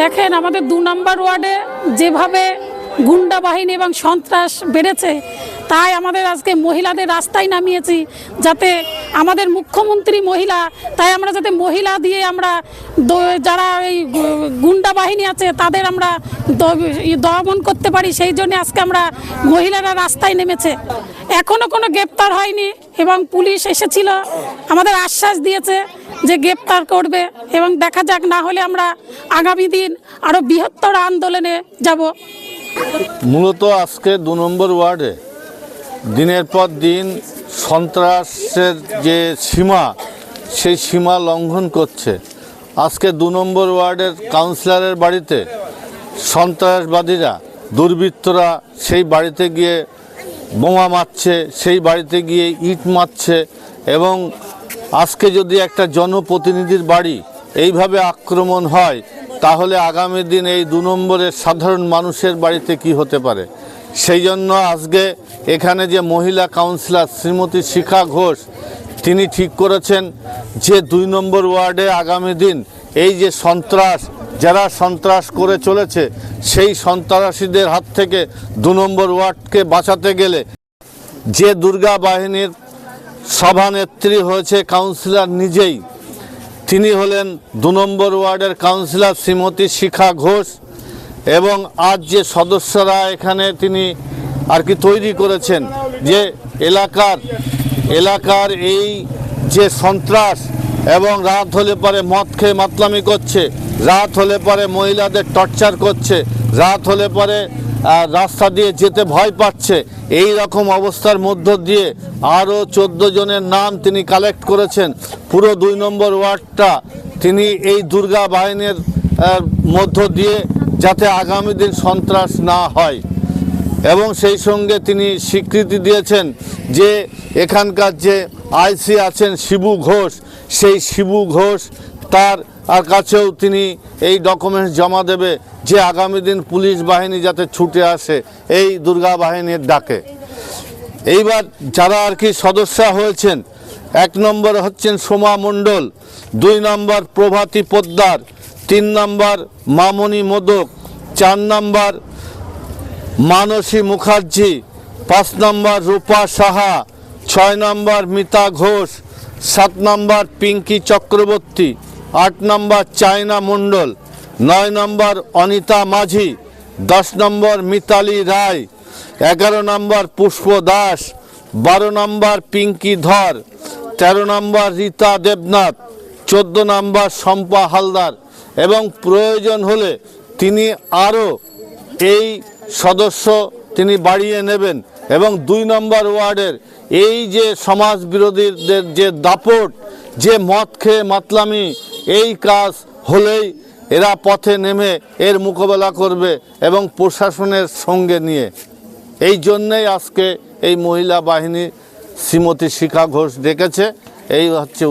দেখেন আমাদের দু নম্বর ওয়ার্ডে যেভাবে গুন্ডা বাহিনী এবং সন্ত্রাস বেড়েছে, তাই আমাদের আজকে মহিলাদের রাস্তায় নামিয়েছি যাতে আমাদের মুখ্যমন্ত্রী মহিলা, তাই আমরা যাতে মহিলা দিয়ে আমরা যারা এই গুন্ডা বাহিনী আছে, তাদের আমরা দমন করতে পারি। সেই জন্য আজকে আমরা মহিলারা রাস্তায় নেমেছে। এখনও কোনো গ্রেপ্তার হয়নি এবং পুলিশ এসেছিল। আমাদের আশ্বাস দিয়েছে যে গ্রেপ্তার করবে এবং দেখা যাক, না হলে আমরা আগামী দিন আরও বৃহত্তর আন্দোলনে যাব। মূলত আজকে দু নম্বর ওয়ার্ডে দিনের পর দিন সন্ত্রাসের যে সীমা, সেই সীমা লঙ্ঘন করছে। আজকে দু নম্বর ওয়ার্ডের কাউন্সিলরের বাড়িতে সন্ত্রাসবাদীরা, দুর্বৃত্তরা সেই বাড়িতে গিয়ে বোমা মারছে, সেই বাড়িতে গিয়ে ইট মারছে এবং আজকে যদি একটা জনপ্রতিনিধির বাড়ি এইভাবে আক্রমণ হয়, তাহলে আগামী দিন এই দু নম্বরের সাধারণ মানুষের বাড়িতে কি হতে পারে? সেই জন্য আজকে এখানে যে মহিলা কাউন্সিলর শ্রীমতী শিখা ঘোষ, তিনি ঠিক করেছেন যে দুই নম্বর ওয়ার্ডে আগামী দিন এই যে সন্ত্রাস, যারা সন্ত্রাস করে চলেছে, সেই সন্ত্রাসীদের হাত থেকে দু নম্বর ওয়ার্ডকে বাঁচাতে গেলে যে দুর্গা বাহিনীর সভানেত্রী হয়েছে কাউন্সিলর নিজেই, তিনি হলেন দু নম্বর ওয়ার্ডের কাউন্সিলর শ্রীমতী শিখা ঘোষ। এবং আজ যে সদস্যরা এখানে তিনি আর কি তৈরি করেছেন, যে এলাকার এলাকার এই যে সন্ত্রাস এবং রাত হলে পরে মদ খেয়ে মাতলামি করছে, রাত হলে পরে মহিলাদের টর্চার করছে, রাত হলে পরে রাস্তা দিয়ে যেতে ভয় পাচ্ছে, এই রকম অবস্থার মধ্য দিয়ে আরও চোদ্দ জনের নাম তিনি কালেক্ট করেছেন। পুরো দুই নম্বর ওয়ার্ডটা তিনি এই দুর্গা বাহিনীর মধ্য দিয়ে যাতে আগামী দিন সন্ত্রাস না হয়। এবং সেই সঙ্গে তিনি স্বীকৃতি দিয়েছেন যে এখানকার যে আইসি আছেন শিবু ঘোষ, সেই শিবু ঘোষ তার আর কাছেও তিনি এই ডকুমেন্টস জমা দেবে যে আগামী দিন পুলিশ বাহিনী যাতে ছুটে আসে এই দুর্গা বাহিনীর ডাকে। এইবার যারা আর কি সদস্য হয়েছেন, এক নম্বর হচ্ছেন সোমা মণ্ডল, দুই নম্বর প্রভাতী পোদ্দার তিন নম্বর মামনি মোদক, চার নম্বর মানসী মুখার্জি, পাঁচ নম্বর রূপা সাহা, ছয় নম্বর মিতা ঘোষ, সাত নম্বর পিঙ্কি চক্রবর্তী, আট নম্বর চায়না মণ্ডল, নয় নম্বর অনিতা মাঝি, দশ নম্বর মিতালি রায়, এগারো নম্বর পুষ্প দাস, বারো নম্বর পিঙ্কি ধর, তেরো নম্বর রীতা দেবনাথ, চোদ্দ নম্বর শম্পা হালদার। এবং প্রয়োজন হলে তিনি আরও এই সদস্য তিনি বাড়িয়ে নেবেন এবং দুই নম্বর ওয়ার্ডের এই যে সমাজ বিরোধীদের যে দাপট, যে মদ খেয়ে মাতলামি, এই কাজ হলেই এরা পথে নেমে এর মোকাবেলা করবে এবং প্রশাসনের সঙ্গে নিয়ে। এই জন্যেই আজকে এই মহিলা বাহিনী শ্রীমতী শিখা ঘোষ ডেকেছে। এই হচ্ছে